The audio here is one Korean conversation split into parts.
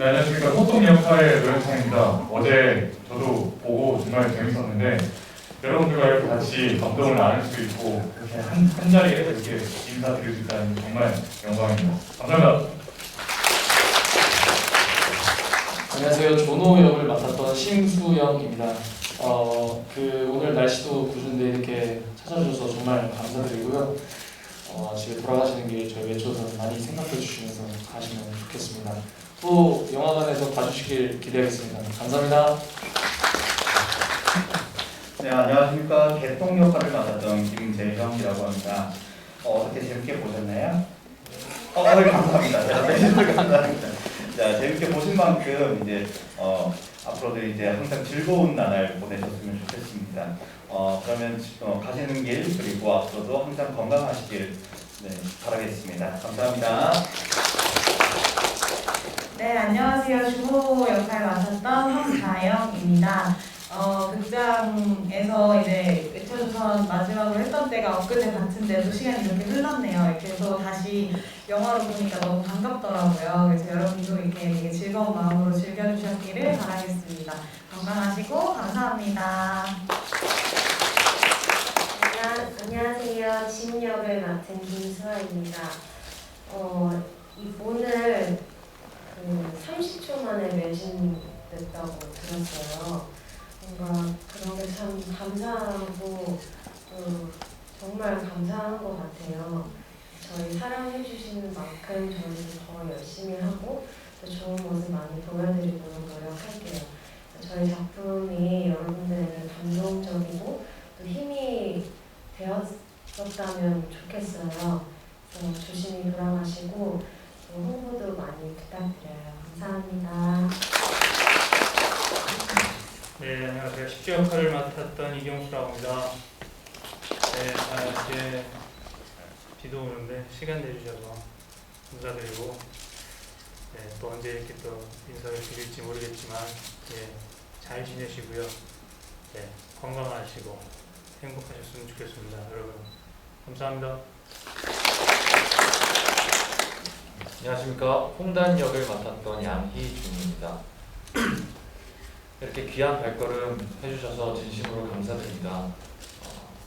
네, 안녕하십니까. 소통 역할의 노현창입니다. 어제 저도 보고 정말 재밌었는데 여러분들과 이렇게 같이 감동을 나눌 수 있고 이렇게 한, 한 자리에서 이렇게 인사드릴 수 있다는 게 정말 영광입니다. 감사합니다. 안녕하세요. 조노 역을 맡았던 심수영입니다. 어, 그 오늘 날씨도 굿인데 이렇게 찾아주셔서 정말 감사드리고요. 어, 집에 돌아가시는 길 저희 외초선 많이 생각해 주시면서 가시면 좋겠습니다. 또 영화관에서 봐주시길 기대하겠습니다. 감사합니다. 네, 안녕하십니까. 개통 역할을 맡았던 김재형이라고 합니다. 어, 어떻게 재밌게 보셨나요? 어, 네, 감사합니다. 자, 네, 감사합니다. 자, 재밌게 보신 만큼 이제 어, 앞으로도 이제 항상 즐거운 나날 보내셨으면 좋겠습니다. 어, 그러면 어, 가시는 길 그리고 앞으로도 항상 건강하시길 네, 바라겠습니다. 감사합니다. 네, 안녕하세요. 주모 역할 맡았던 황다영입니다. 어, 극장에서 이제 외쳐주선 마지막으로 했던 때가 엊그제 같은데도 시간이 이렇게 흘렀네요. 해서 다시 영화로 보니까 너무 반갑더라고요. 그래서 여러분도 이렇게 되게 즐거운 마음으로 즐겨주셨기를 바라겠습니다. 건강하시고 감사합니다. 안녕, 안녕하세요. 진 역을 맡은 김수아입니다. 어, 이 오늘 그 30초 만에 매진됐다고 들었어요. 뭔가 그런 게 참 감사하고 또 정말 감사한 것 같아요. 저희 사랑해 주시는 만큼 저희도 더 열심히 하고 또 좋은 모습 많이 보여드리도록 노력할게요. 저희 작품이 여러분들에게 감동적이고 또 힘이 되었었다면 좋겠어요. 그래서 조심히 돌아가시고 또 홍보도 많이 부탁드려요. 감사합니다. 네, 안녕하세요. 십주 역할을 맡았던 이경수라고 합니다. 네, 아, 이제 비도 오는데 시간 내주셔서 감사드리고 네, 또 언제 이렇게 또 인사를 드릴지 모르겠지만 예, 잘 지내시고요. 네, 건강하시고 행복하셨으면 좋겠습니다. 여러분 감사합니다. 안녕하십니까 홍단 역을 맡았던 양희준입니다. 이렇게 귀한 발걸음 해주셔서 진심으로 감사드립니다. 어,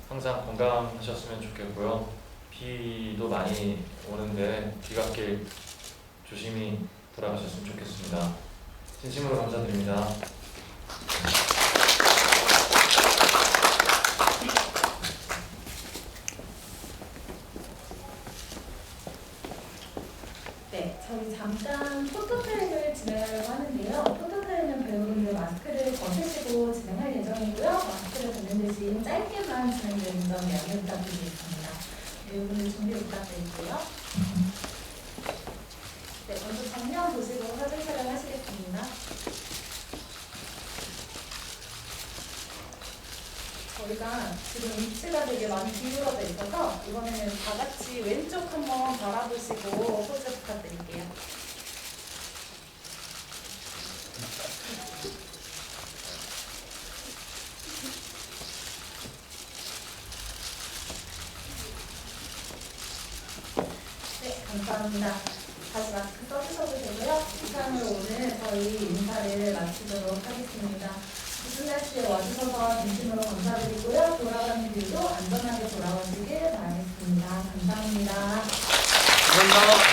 항상 건강하셨으면 좋겠고요. 비도 많이 오는데 귀갓길 조심히 돌아가셨으면 좋겠습니다. 진심으로 감사드립니다. 네, 저희 잠깐 포토타임을 진행하려고 하는데요. 포토타임은 배우분들 마스크를 벗으시고 진행할 예정이고요. 마스크를 벗는 대신 짧게만 진행되는 점 양해 부탁드리겠습니다. 배우분들 준비 부탁드릴게요. 네, 먼저 정면 보시고 사진 촬영하시겠습니다. 저희가 지금 위치가 되게 많이 기울어져 있어서 이번에는 다 같이 왼쪽 한번 바라보시고 포즈 부탁드릴게요. 네, 감사합니다. 다시 마스크 써주셔도 되고요. 이상으로 오늘 저희 인사를 마치도록 하겠습니다. 무슨 날씨에 와주셔서 진심으로 감사드리고요. 돌아가는 길도 안전하게 돌아오시길 바라겠습니다. 감사합니다. 감사합니다.